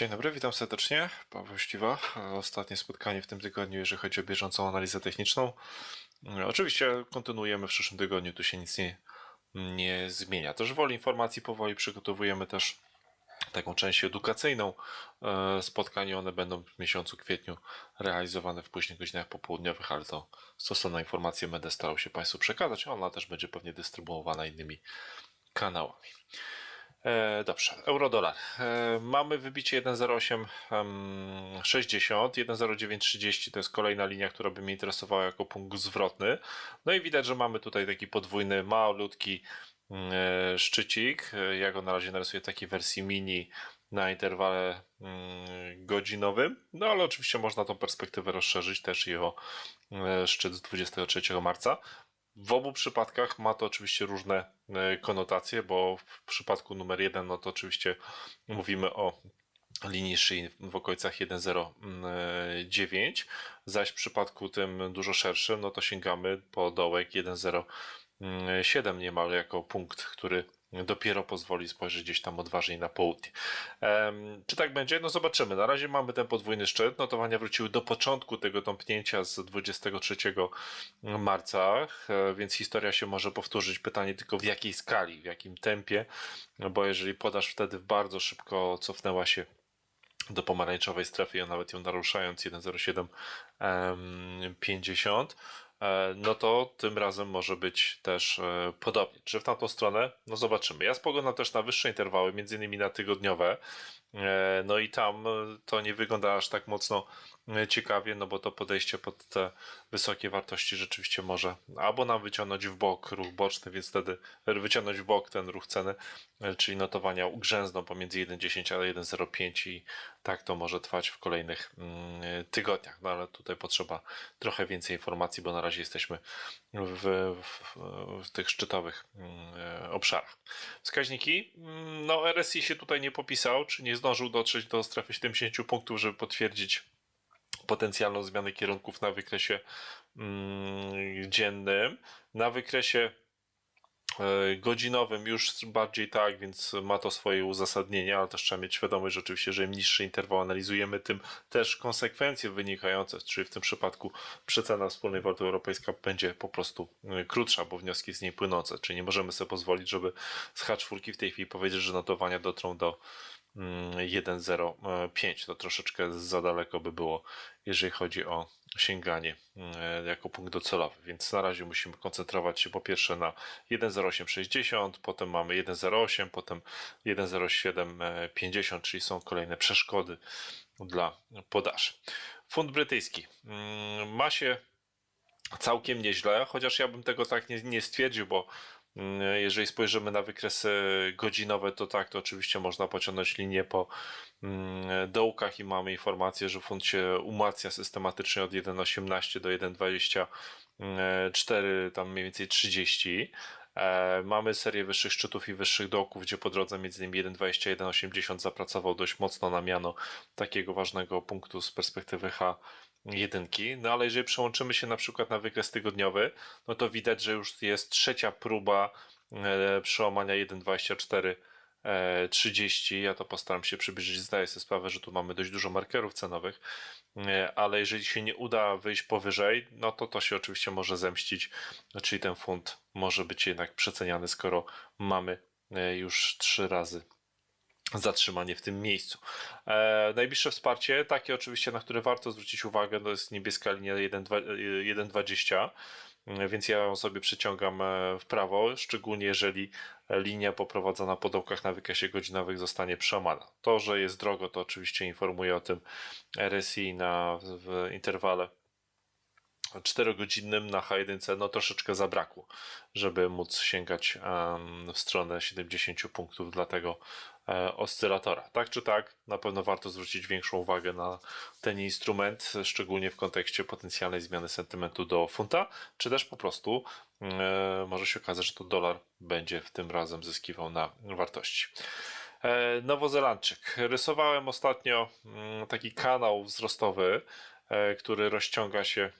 Dzień dobry, witam serdecznie. Paweł Ściwa. Ostatnie spotkanie w tym tygodniu, jeżeli chodzi o bieżącą analizę techniczną. E, Oczywiście kontynuujemy w przyszłym tygodniu, tu się nic nie, nie zmienia. Też woli informacji powoli przygotowujemy też taką część edukacyjną e, spotkań. One będą w miesiącu kwietniu realizowane w późnych godzinach popołudniowych, ale to stosowna informacja będę starał się Państwu przekazać. Ona też będzie pewnie dystrybuowana innymi kanałami. E, dobrze, euro-dolar. E, mamy wybicie 1,0860, 1,0930 to jest kolejna linia, która by mnie interesowała jako punkt zwrotny. No i widać, że mamy tutaj taki podwójny, malutki mm, e, szczycik. Ja go na razie narysuję w takiej wersji mini na interwale mm, godzinowym. No ale oczywiście można tą perspektywę rozszerzyć też i o szczyt z 23 marca. W obu przypadkach ma to oczywiście różne e, konotacje, bo w przypadku numer jeden, no to oczywiście mówimy o linii szyi w okolicach 1,09, zaś w przypadku tym dużo szerszym, no to sięgamy po dołek 1,07 niemal jako punkt, który dopiero pozwoli spojrzeć gdzieś tam odważniej na południe. Czy tak będzie? No zobaczymy. Na razie mamy ten podwójny szczyt. Notowania wróciły do początku tego tąpnięcia z 23 marca, e, więc historia się może powtórzyć. Pytanie tylko w jakiej skali, w jakim tempie, no bo jeżeli podaż wtedy bardzo szybko cofnęła się do pomarańczowej strefy, a nawet ją naruszając 1,0750, e, no to tym razem może być też e, podobnie. Czy w tamtą stronę? No zobaczymy. Ja spoglądam też na wyższe interwały, między innymi na tygodniowe. E, No i tam e, to nie wygląda aż tak mocno e, ciekawie, no bo to podejście pod te wysokie wartości rzeczywiście może albo nam wyciągnąć w bok ruch boczny, więc wtedy wyciągnąć w bok ten ruch ceny, e, czyli notowania ugrzęzną pomiędzy 1,10 a 1,05 i tak to może trwać w kolejnych mm, tygodniach. No ale tutaj potrzeba trochę więcej informacji, bo na razie jesteśmy w, w, w tych szczytowych mm, obszarach. Wskaźniki, mm, no RSI się tutaj nie popisał, czy nie zdążył dotrzeć do strefy 70 punktów, żeby potwierdzić potencjalną zmianę kierunków na wykresie dziennym. Na wykresie godzinowym już bardziej tak, więc ma to swoje uzasadnienie, ale też trzeba mieć świadomość, że oczywiście, że im niższy interwał analizujemy, tym też konsekwencje wynikające, czyli w tym przypadku przecena wspólnej waluty europejska będzie po prostu e, krótsza, bo wnioski z niej płynące, czyli nie możemy sobie pozwolić, żeby z H4 w tej chwili powiedzieć, że notowania dotrą do mm, 1,05. To troszeczkę za daleko by było, jeżeli chodzi o sięganie mm, jako punkt docelowy. Więc na razie musimy koncentrować się po pierwsze na 1,0860, potem mamy 1,08, potem 1,0750, czyli są kolejne przeszkody dla podaży. Fund brytyjski mm, ma się całkiem nieźle, chociaż ja bym tego tak nie, nie stwierdził, bo jeżeli spojrzymy na wykresy godzinowe, to tak, to oczywiście można pociągnąć linię po mm, dołkach i mamy informację, że fund się umacnia systematycznie od 1,18 do 1,24, tam mniej więcej 30. E, Mamy serię wyższych szczytów i wyższych dołków, gdzie po drodze między innymi 1,20 1,80 zapracował dość mocno na miano takiego ważnego punktu z perspektywy H jedynki. No ale jeżeli przełączymy się na przykład na wykres tygodniowy, no to widać, że już jest trzecia próba e, przełamania 1,24 e, 30. Ja to postaram się przybliżyć. Zdaję sobie sprawę, że tu mamy dość dużo markerów cenowych, e, ale jeżeli się nie uda wyjść powyżej, no to to się oczywiście może zemścić, czyli ten fund może być jednak przeceniany, skoro mamy e, już trzy razy zatrzymanie w tym miejscu. E, najbliższe wsparcie, takie oczywiście, na które warto zwrócić uwagę, to jest niebieska linia 1,2 1,20, e, więc ja ją sobie przeciągam e, w prawo, szczególnie jeżeli linia poprowadzona po dołkach na wykresie godzinowych zostanie przełamana. To, że jest drogo, to oczywiście informuje o tym RSI na, w interwale 4-godzinnym na H1 no troszeczkę zabrakło, żeby móc sięgać w stronę 70 punktów dla tego e, oscylatora. Tak czy tak, na pewno warto zwrócić większą uwagę na ten instrument, szczególnie w kontekście potencjalnej zmiany sentymentu do funta, czy też po prostu e, może się okazać, że to dolar będzie w tym razem zyskiwał na wartości. E, Nowozelandczyk. Rysowałem ostatnio mm, taki kanał wzrostowy, e, który rozciąga się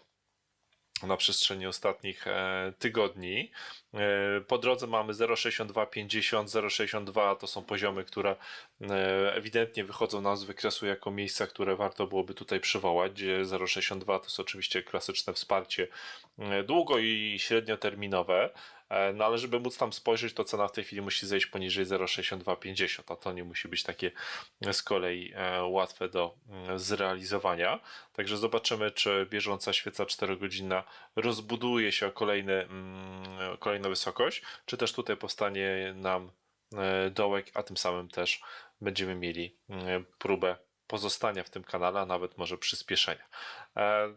na przestrzeni ostatnich e, tygodni. E, Po drodze mamy 0,6250, 0,62 to są poziomy, które e, ewidentnie wychodzą nam z wykresu jako miejsca, które warto byłoby tutaj przywołać, gdzie 0,62 to jest oczywiście klasyczne wsparcie długo i średnioterminowe. E, No ale żeby móc tam spojrzeć, to cena w tej chwili musi zejść poniżej 0,6250, a to nie musi być takie z kolei e, łatwe do mm, zrealizowania. Także zobaczymy, czy bieżąca świeca 4-godzinna rozbuduje się o kolejny, mm, kolejną wysokość, czy też tutaj powstanie nam e, dołek, a tym samym też będziemy mieli mm, próbę pozostania w tym kanale, a nawet może przyspieszenia.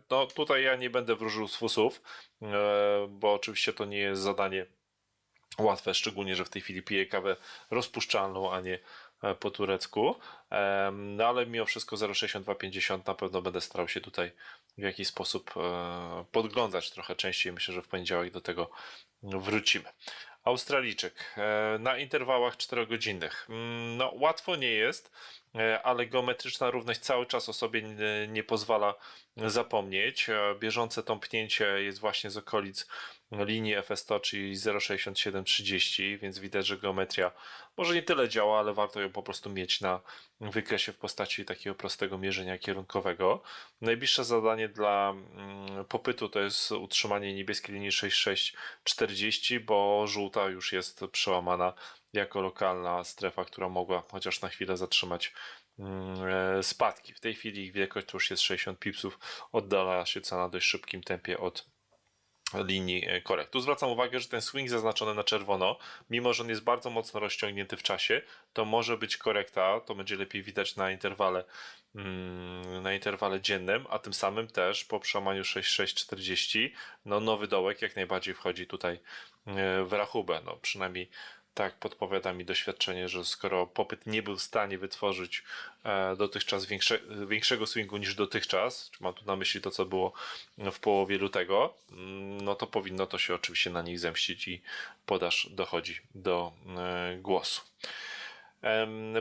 No tutaj ja nie będę wróżył z fusów, bo oczywiście to nie jest zadanie łatwe, szczególnie, że w tej chwili piję kawę rozpuszczalną, a nie e, po turecku. No ale mimo wszystko 0,6250 na pewno będę starał się tutaj w jakiś sposób e, podglądać trochę częściej. Myślę, że w poniedziałek do tego wrócimy. Australijczyk e, na interwałach 4-godzinnych. Mm, No, łatwo nie jest, e, ale geometryczna równość cały czas o sobie nie, nie pozwala zapomnieć. E, Bieżące tąpnięcie jest właśnie z okolic linii FS100, czyli 0,6730, więc widać, że geometria może nie tyle działa, ale warto ją po prostu mieć na wykresie w postaci takiego prostego mierzenia kierunkowego. Najbliższe zadanie dla mm, popytu to jest utrzymanie niebieskiej linii 6640, bo żółta już jest przełamana jako lokalna strefa, która mogła chociaż na chwilę zatrzymać mm, e, spadki. W tej chwili ich wielkość to już jest 60 pipsów, oddala się cena dość szybkim tempie od linii e, korekt. Tu zwracam uwagę, że ten swing zaznaczony na czerwono, mimo że on jest bardzo mocno rozciągnięty w czasie, to może być korekta, to będzie lepiej widać na interwale mm, na interwale dziennym, a tym samym też po przełamaniu 6640 no nowy dołek jak najbardziej wchodzi tutaj e, w rachubę, no przynajmniej tak podpowiada mi doświadczenie, że skoro popyt nie był w stanie wytworzyć e, dotychczas większe, większego swingu niż dotychczas, czy mam tu na myśli to, co było w połowie lutego, mm, no to powinno to się oczywiście na nich zemścić i podaż dochodzi do e, głosu.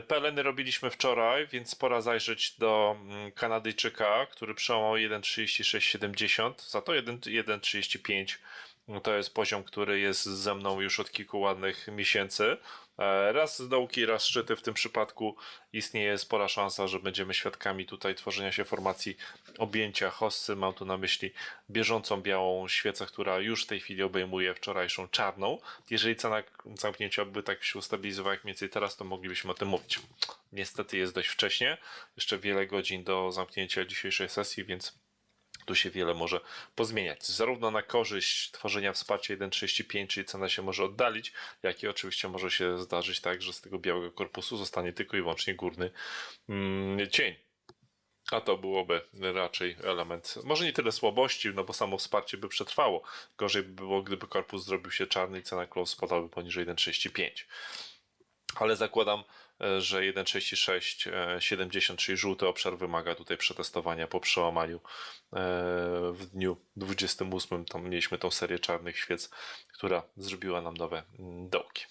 Peleny robiliśmy wczoraj, więc pora zajrzeć do mm, Kanadyjczyka, który przełamał 1.3670, za to 1 1.35 no to jest poziom, który jest ze mną już od kilku ładnych miesięcy. E, Raz z dołki, raz szczyty. W tym przypadku istnieje spora szansa, że będziemy świadkami tutaj tworzenia się formacji objęcia hossy. Mam tu na myśli bieżącą białą świecę, która już w tej chwili obejmuje wczorajszą czarną. Jeżeli cena zamknięcia by tak się ustabilizowała jak mniej więcej teraz, to moglibyśmy o tym mówić. Niestety jest dość wcześnie. Jeszcze wiele godzin do zamknięcia dzisiejszej sesji, więc tu się wiele może pozmieniać. Zarówno na korzyść tworzenia wsparcia 1.35, czyli cena się może oddalić, jak i oczywiście może się zdarzyć tak, że z tego białego korpusu zostanie tylko i wyłącznie górny mm, cień. A to byłoby raczej element, może nie tyle słabości, no bo samo wsparcie by przetrwało. Gorzej by było, gdyby korpus zrobił się czarny i cena close spadałaby poniżej 1.35. Ale zakładam, że 1.36, e, 70, czyli żółty obszar wymaga tutaj przetestowania po przełamaniu e, w dniu 28. Tam mieliśmy tą serię czarnych świec, która zrobiła nam nowe mm, dołki.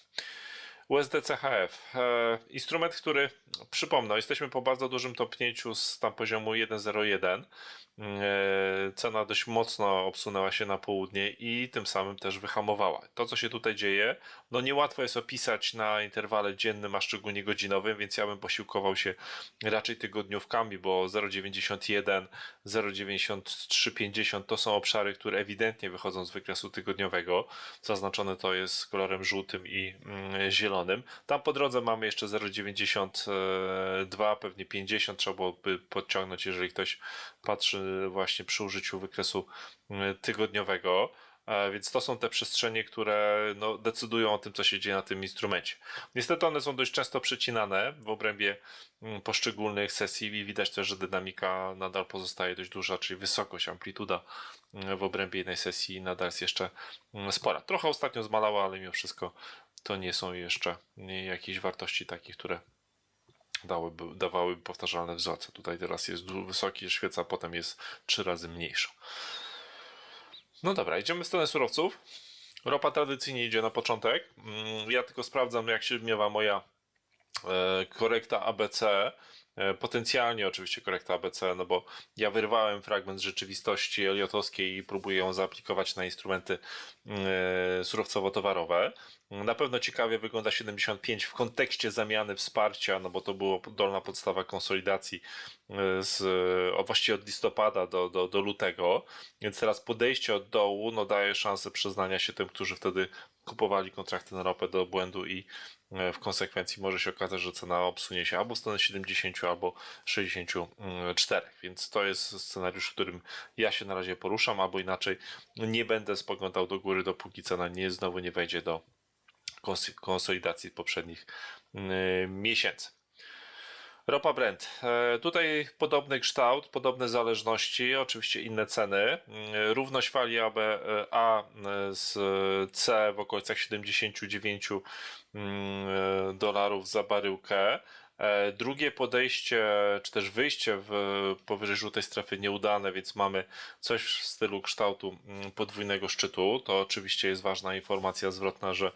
USD CHF. E, instrument, który przypomnę, jesteśmy po bardzo dużym topnięciu z tam poziomu 1.01. E, cena dość mocno obsunęła się na południe i tym samym też wyhamowała. To, co się tutaj dzieje, no niełatwo jest opisać na interwale dziennym, a szczególnie godzinowym, więc ja bym posiłkował się raczej tygodniówkami, bo 0,91, 0,9350 to są obszary, które ewidentnie wychodzą z wykresu tygodniowego. Zaznaczone to jest kolorem żółtym i mm, zielonym. Tam po drodze mamy jeszcze 0,92, pewnie 50 trzeba byłoby podciągnąć, jeżeli ktoś patrzy właśnie przy użyciu wykresu mm, tygodniowego. E, Więc to są te przestrzenie, które no, decydują o tym, co się dzieje na tym instrumencie. Niestety one są dość często przecinane w obrębie mm, poszczególnych sesji i widać też, że dynamika nadal pozostaje dość duża, czyli wysokość, amplituda mm, w obrębie jednej sesji nadal jest jeszcze spora. Trochę ostatnio zmalała, ale mimo wszystko to nie są jeszcze jakieś wartości takie, które dałyby, dawałyby powtarzalne wzorce. Tutaj teraz jest wysoki świeca, a potem jest trzy razy mniejsza. No dobra, idziemy w stronę surowców. Ropa tradycyjnie idzie na początek. Mm, Ja tylko sprawdzam, jak się miewa moja e, korekta ABC. E, Potencjalnie oczywiście korekta ABC, no bo ja wyrwałem fragment rzeczywistości eliotowskiej i próbuję ją zaaplikować na instrumenty e, surowcowo-towarowe. Na pewno ciekawie wygląda 75 w kontekście zamiany wsparcia, no bo to była dolna podstawa konsolidacji e, z, właściwie od listopada do, do, do lutego, więc teraz podejście od dołu no, daje szansę przyznania się tym, którzy wtedy kupowali kontrakty na ropę do błędu i e, w konsekwencji może się okazać, że cena obsunie się albo w stronę 70, albo 64. Więc to jest scenariusz, w którym ja się na razie poruszam, albo inaczej nie będę spoglądał do góry, dopóki cena nie znowu nie wejdzie do kons- konsolidacji poprzednich yy, miesięcy. Ropa Brent. E, Tutaj podobny kształt, podobne zależności, oczywiście inne ceny. Mm, Równość fali AB, e, A e, z C w okolicach 79 mm, e, dolarów za baryłkę. E, Drugie podejście, czy też wyjście w powyżej żółtej strefy nieudane, więc mamy coś w stylu kształtu mm, podwójnego szczytu. To oczywiście jest ważna informacja zwrotna, że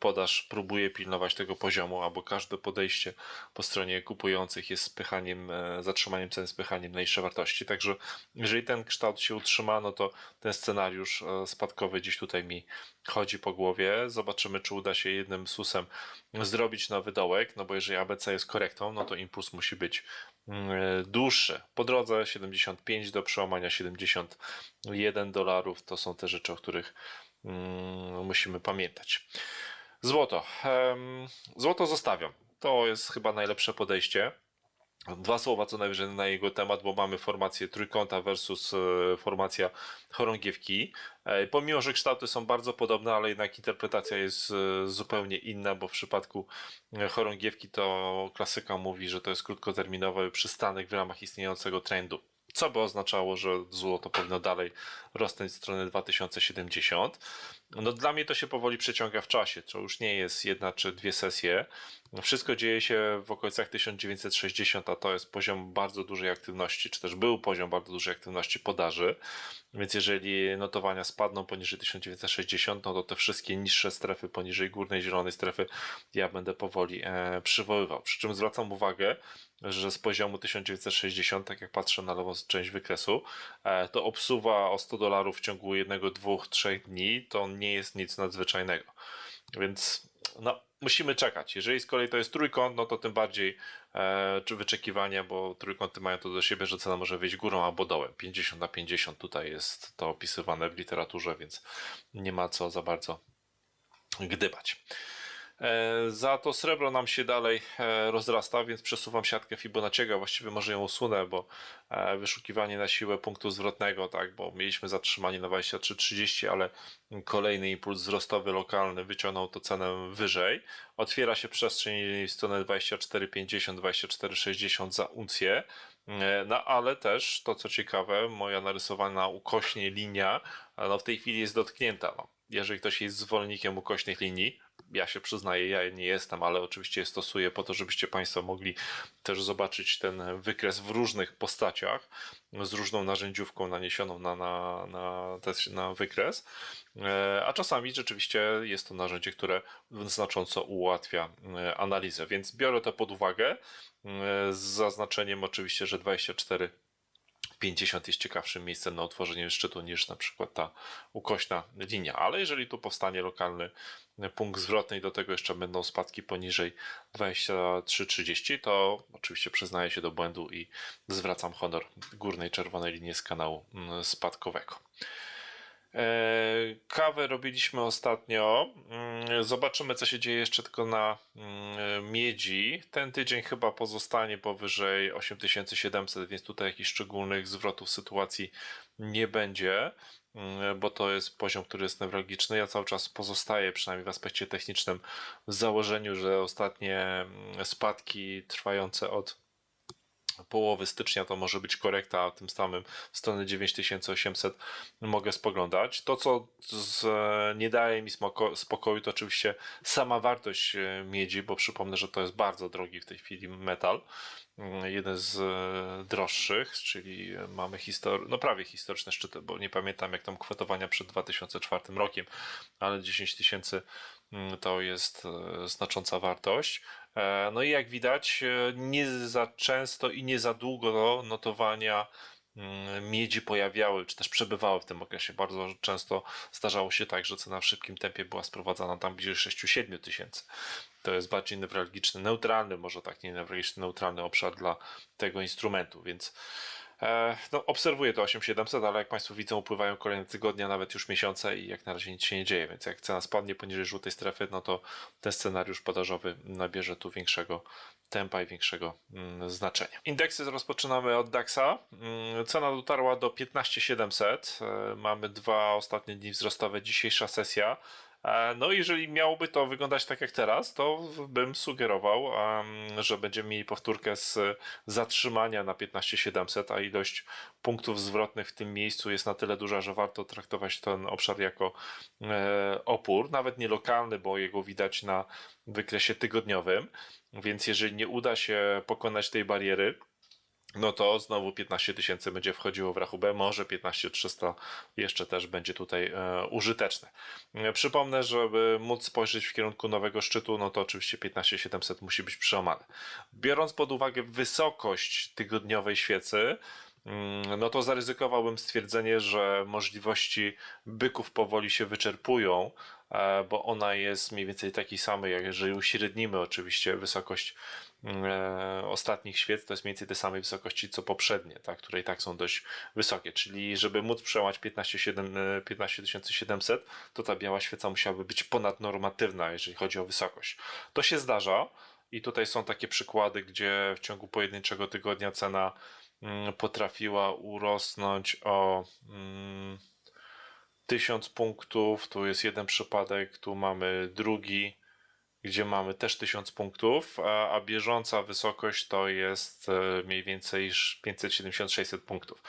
podaż próbuje pilnować tego poziomu, albo każde podejście po stronie kupujących jest spychaniem, e, zatrzymaniem cen, spychaniem na niższe wartości. Także jeżeli ten kształt się utrzyma, no to ten scenariusz e, spadkowy gdzieś tutaj mi chodzi po głowie. Zobaczymy, czy uda się jednym susem zrobić nowy dołek, no bo jeżeli ABC jest korektą, no to impuls musi być mm, dłuższy. Po drodze 75 do przełamania 71 dolarów to są te rzeczy, o których mm, musimy pamiętać. Złoto. Złoto zostawiam. To jest chyba najlepsze podejście. Dwa słowa co najwyżej na jego temat, bo mamy formację trójkąta versus e, formacja chorągiewki. E, Pomimo, że kształty są bardzo podobne, ale jednak interpretacja jest e, zupełnie inna, bo w przypadku chorągiewki to klasyka mówi, że to jest krótkoterminowy przystanek w ramach istniejącego trendu. Co by oznaczało, że złoto powinno dalej rosnąć w stronę 2070. No dla mnie to się powoli przeciąga w czasie. To już nie jest jedna czy dwie sesje. Wszystko dzieje się w okolicach 1960, a to jest poziom bardzo dużej aktywności, czy też był poziom bardzo dużej aktywności podaży. Więc jeżeli notowania spadną poniżej 1960, no to te wszystkie niższe strefy poniżej górnej zielonej strefy ja będę powoli e, przywoływał. Przy czym zwracam uwagę, że z poziomu 1960, tak jak patrzę na lewą część wykresu, e, to obsuwa o 100 dolarów w ciągu jednego, dwóch, trzech dni, to nie jest nic nadzwyczajnego. Więc no, musimy czekać. Jeżeli z kolei to jest trójkąt, no to tym bardziej e, wyczekiwania, bo trójkąty mają to do siebie, że cena może wyjść górą albo dołem. 50 na 50 tutaj jest to opisywane w literaturze, więc nie ma co za bardzo gdybać. E, Za to srebro nam się dalej e, rozrasta, więc przesuwam siatkę Fibonacciego, właściwie może ją usunę, bo e, wyszukiwanie na siłę punktu zwrotnego, tak, bo mieliśmy zatrzymanie na 23,30, ale kolejny impuls wzrostowy lokalny wyciągnął to cenę wyżej. Otwiera się przestrzeń w stronę 24,50, 24,60 za uncję. No ale też to co ciekawe, moja narysowana ukośnie linia no, w tej chwili jest dotknięta. No. Jeżeli ktoś jest zwolennikiem ukośnych linii, ja się przyznaję, ja nie jestem, ale oczywiście je stosuję po to, żebyście Państwo mogli też zobaczyć ten wykres w różnych postaciach, z różną narzędziówką naniesioną na, na, na, na wykres. E, A czasami rzeczywiście jest to narzędzie, które znacząco ułatwia e, analizę, więc biorę to pod uwagę e, z zaznaczeniem oczywiście, że 24 50 jest ciekawszym miejscem na utworzenie szczytu niż na przykład ta ukośna linia. Ale jeżeli tu powstanie lokalny punkt zwrotny i do tego jeszcze będą spadki poniżej 23,30, to oczywiście przyznaję się do błędu i zwracam honor górnej czerwonej linii z kanału mm, spadkowego. E, Kawę robiliśmy ostatnio. Mm, Zobaczymy, co się dzieje jeszcze tylko na mm, miedzi. Ten tydzień chyba pozostanie powyżej 8700, więc tutaj jakichś szczególnych zwrotów sytuacji nie będzie, mm, bo to jest poziom, który jest newralgiczny. Ja cały czas pozostaję, przynajmniej w aspekcie technicznym, w założeniu, że ostatnie spadki trwające od połowy stycznia to może być korekta, a tym samym w stronę 9800 mogę spoglądać. To, co z, nie daje mi smoko, spokoju, to oczywiście sama wartość e, miedzi, bo przypomnę, że to jest bardzo drogi w tej chwili metal. Mm, Jeden z e, droższych, czyli mamy histor- no prawie historyczne szczyty, bo nie pamiętam jak tam kwotowania przed 2004 rokiem, ale 10 tysięcy mm, to jest e, znacząca wartość. E, No i jak widać, e, nie za często i nie za długo notowania mm, miedzi pojawiały, czy też przebywały w tym okresie. Bardzo często zdarzało się tak, że cena w szybkim tempie była sprowadzana tam bliżej 6-7 tysięcy. To jest bardziej newralgiczny, neutralny, może tak nie newralgiczny, neutralny obszar dla tego instrumentu, więc no, obserwuję to 8700, ale jak Państwo widzą, upływają kolejne tygodnie, nawet już miesiące i jak na razie nic się nie dzieje, więc jak cena spadnie poniżej żółtej strefy, no to ten scenariusz podażowy nabierze tu większego tempa i większego mm, znaczenia. Indeksy rozpoczynamy od DAXa. Mm, cena dotarła do 15700. E, mamy dwa ostatnie dni wzrostowe, dzisiejsza sesja. E, No, jeżeli miałoby to wyglądać tak jak teraz, to bym sugerował, że będziemy mieli powtórkę z zatrzymania na 15700, a ilość punktów zwrotnych w tym miejscu jest na tyle duża, że warto traktować ten obszar jako e, opór, nawet nie lokalny, bo jego widać na wykresie tygodniowym. Więc jeżeli nie uda się pokonać tej bariery, no to znowu 15 tysięcy będzie wchodziło w rachubę, może 15 300 jeszcze też będzie tutaj e, użyteczne. E, przypomnę, żeby móc spojrzeć w kierunku nowego szczytu, no to oczywiście 15 700 musi być przełamane. Biorąc pod uwagę wysokość tygodniowej świecy, no to zaryzykowałbym stwierdzenie, że możliwości byków powoli się wyczerpują, e, bo ona jest mniej więcej takiej samej, jak jeżeli uśrednimy oczywiście wysokość e, ostatnich świec, to jest mniej więcej tej samej wysokości co poprzednie, tak, które i tak są dość wysokie. Czyli żeby móc przełamać 15700, e, 15700, to ta biała świeca musiałaby być ponadnormatywna, jeżeli chodzi o wysokość. To się zdarza i tutaj są takie przykłady, gdzie w ciągu pojedynczego tygodnia cena mm, potrafiła urosnąć o mm, 1000 punktów. Tu jest jeden przypadek, tu mamy drugi, gdzie mamy też 1000 punktów, a, a bieżąca wysokość to jest e, mniej więcej 570-600 punktów.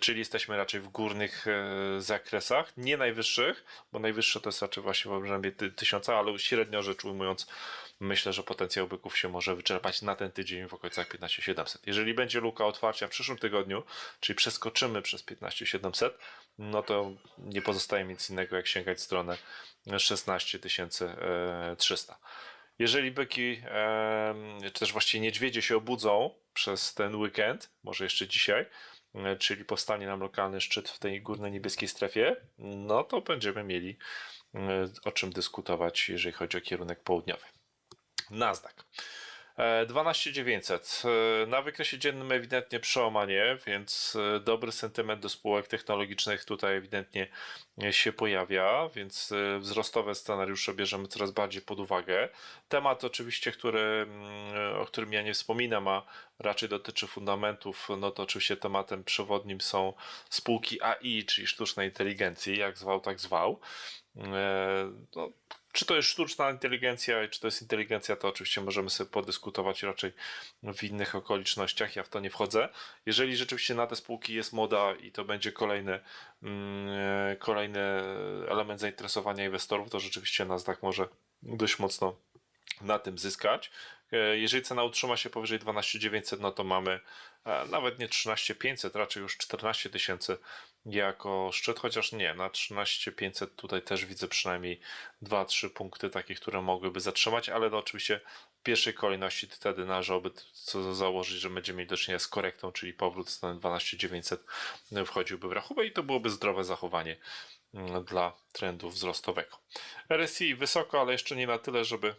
Czyli jesteśmy raczej w górnych e, zakresach, nie najwyższych, bo najwyższe to jest raczej właśnie w obrębie 1000, ale średnio rzecz ujmując, myślę, że potencjał byków się może wyczerpać na ten tydzień w okolicach 15700. Jeżeli będzie luka otwarcia w przyszłym tygodniu, czyli przeskoczymy przez 15700, no to nie pozostaje nic innego jak sięgać w stronę 16300. Jeżeli byki, e, czy też właściwie niedźwiedzie się obudzą przez ten weekend, może jeszcze dzisiaj, e, czyli powstanie nam lokalny szczyt w tej górnej niebieskiej strefie, no to będziemy mieli e, o czym dyskutować, jeżeli chodzi o kierunek południowy. Nasdaq. E, 12900. E, Na wykresie dziennym ewidentnie przełamanie, więc e, dobry sentyment do spółek technologicznych tutaj ewidentnie e, się pojawia, więc e, wzrostowe scenariusze bierzemy coraz bardziej pod uwagę. Temat oczywiście, który, mm, o którym ja nie wspominam, a raczej dotyczy fundamentów, no to oczywiście tematem przewodnim są spółki AI, czyli sztucznej inteligencji, jak zwał, tak zwał. E, No, czy to jest sztuczna inteligencja, czy to jest inteligencja, to oczywiście możemy sobie podyskutować raczej w innych okolicznościach. Ja w to nie wchodzę. Jeżeli rzeczywiście na te spółki jest moda i to będzie kolejny, mm, kolejny element zainteresowania inwestorów, to rzeczywiście Nasdaq może dość mocno na tym zyskać. E, Jeżeli cena utrzyma się powyżej 12900, no to mamy e, nawet nie 13500, raczej już 14 tysięcy jako szczyt, chociaż nie, na 13500 tutaj też widzę przynajmniej 2-3 punkty takie, które mogłyby zatrzymać, ale no oczywiście w pierwszej kolejności wtedy należałoby co założyć, że będziemy mieli do czynienia z korektą, czyli powrót z 12900 wchodziłby w rachubę i to byłoby zdrowe zachowanie mm, dla trendu wzrostowego. RSI wysoko, ale jeszcze nie na tyle, żeby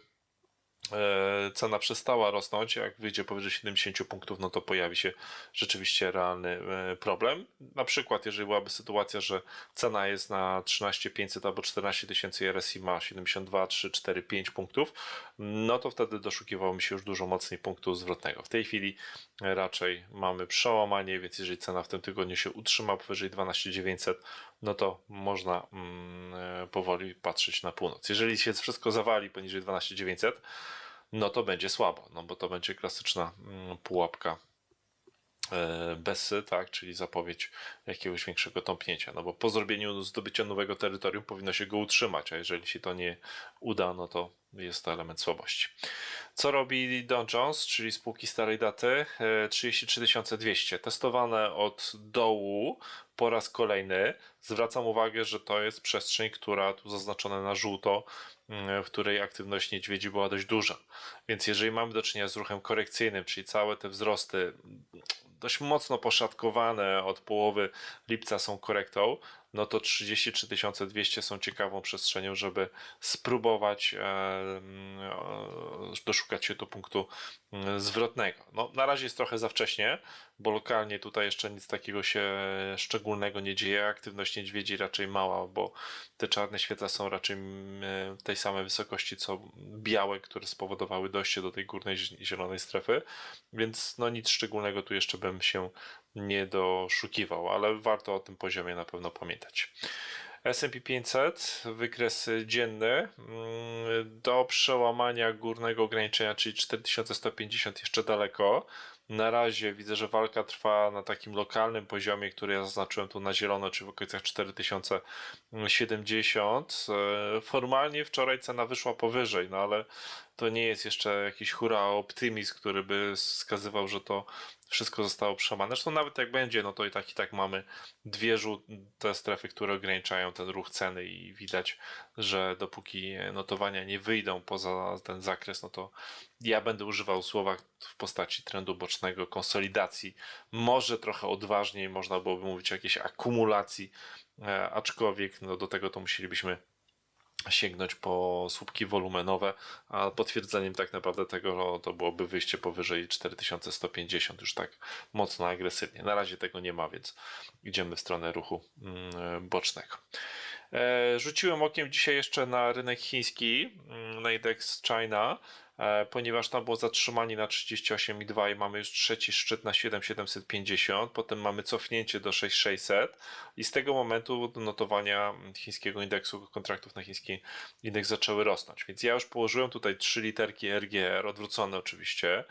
cena przestała rosnąć, jak wyjdzie powyżej 70 punktów, no to pojawi się rzeczywiście realny e, problem. Na przykład, jeżeli byłaby sytuacja, że cena jest na 13500 albo 14 tysięcy RSI ma 72, 3, 4, 5 punktów, no to wtedy doszukiwało mi się już dużo mocniej punktu zwrotnego. W tej chwili raczej mamy przełamanie, więc jeżeli cena w tym tygodniu się utrzyma powyżej 12900, no to można mm, e, powoli patrzeć na północ. Jeżeli się wszystko zawali poniżej 12900, no to będzie słabo, no bo to będzie klasyczna mm, pułapka e, Bessy, tak, czyli zapowiedź jakiegoś większego tąpnięcia, no bo po zrobieniu zdobycia nowego terytorium powinno się go utrzymać, a jeżeli się to nie uda, no to jest to element słabości. Co robi Don Jones, czyli spółki starej daty? E, 33 200. Testowane od dołu po raz kolejny. Zwracam uwagę, że to jest przestrzeń, która tu zaznaczona na żółto, mm, w której aktywność niedźwiedzi była dość duża. Więc jeżeli mamy do czynienia z ruchem korekcyjnym, czyli całe te wzrosty dość mocno poszatkowane od połowy lipca są korektą, no to 33 200 są ciekawą przestrzenią, żeby spróbować e, mm, doszukać się do punktu mm, zwrotnego. No, na razie jest trochę za wcześnie, bo lokalnie tutaj jeszcze nic takiego się szczególnego nie dzieje. Aktywność niedźwiedzi raczej mała, bo te czarne świetle są raczej mm, tej samej wysokości co białe, które spowodowały dojście do tej górnej zi- zielonej strefy, więc no nic szczególnego tu jeszcze bym się nie doszukiwał, ale warto o tym poziomie na pewno pamiętać. S&P 500, wykres dzienny mm, do przełamania górnego ograniczenia, czyli 4150 jeszcze daleko. Na razie widzę, że walka trwa na takim lokalnym poziomie, który ja zaznaczyłem tu na zielono, czy w okolicach 4070. E, Formalnie wczoraj cena wyszła powyżej, no ale to nie jest jeszcze jakiś hura optymizm, który by wskazywał, że to wszystko zostało przełamane. Zresztą nawet jak będzie, no to i tak i tak mamy dwie żółte strefy, które ograniczają ten ruch ceny i widać, że dopóki notowania nie wyjdą poza ten zakres, no to ja będę używał słowa w postaci trendu bocznego, konsolidacji. Może trochę odważniej można byłoby mówić o jakiejś akumulacji, e, aczkolwiek no do tego to musielibyśmy sięgnąć po słupki wolumenowe, a potwierdzeniem tak naprawdę tego no, to byłoby wyjście powyżej 4150 już tak mocno agresywnie. Na razie tego nie ma, więc idziemy w stronę ruchu mm, bocznego. E, Rzuciłem okiem dzisiaj jeszcze na rynek chiński, mm, na indeks China, ponieważ tam było zatrzymanie na 38,2 i mamy już trzeci szczyt na 7750, potem mamy cofnięcie do 6600 i z tego momentu notowania chińskiego indeksu kontraktów na chiński indeks zaczęły rosnąć. Więc ja już położyłem tutaj trzy literki RGR, odwrócone oczywiście.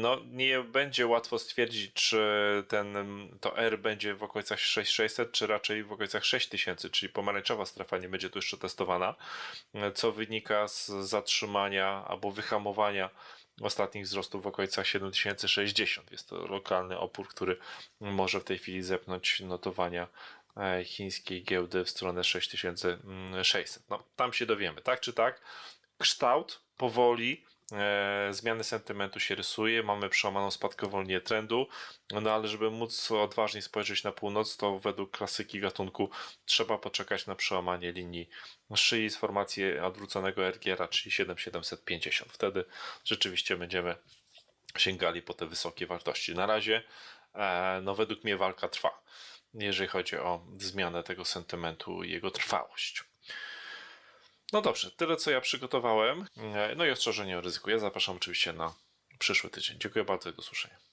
No, nie będzie łatwo stwierdzić, czy ten, to R będzie w okolicach 6600, czy raczej w okolicach 6000, czyli pomarańczowa strefa nie będzie tu jeszcze testowana, co wynika z zatrzymania albo wyhamowania ostatnich wzrostów w okolicach 7060. Jest to lokalny opór, który może w tej chwili zepnąć notowania e, chińskiej giełdy w stronę 6600. No, tam się dowiemy, tak czy tak. Kształt powoli e, zmiany sentymentu się rysuje, mamy przełamaną spadkową linię trendu, no ale żeby móc odważniej spojrzeć na północ, to według klasyki gatunku trzeba poczekać na przełamanie linii szyi z formacji odwróconego RGR, czyli 7750. Wtedy rzeczywiście będziemy sięgali po te wysokie wartości. Na razie, e, no według mnie walka trwa, jeżeli chodzi o zmianę tego sentymentu i jego trwałość. No dobrze, tyle co ja przygotowałem. E, No i ostrzeżenie o zapraszam oczywiście na przyszły tydzień. Dziękuję bardzo i do usłyszenia.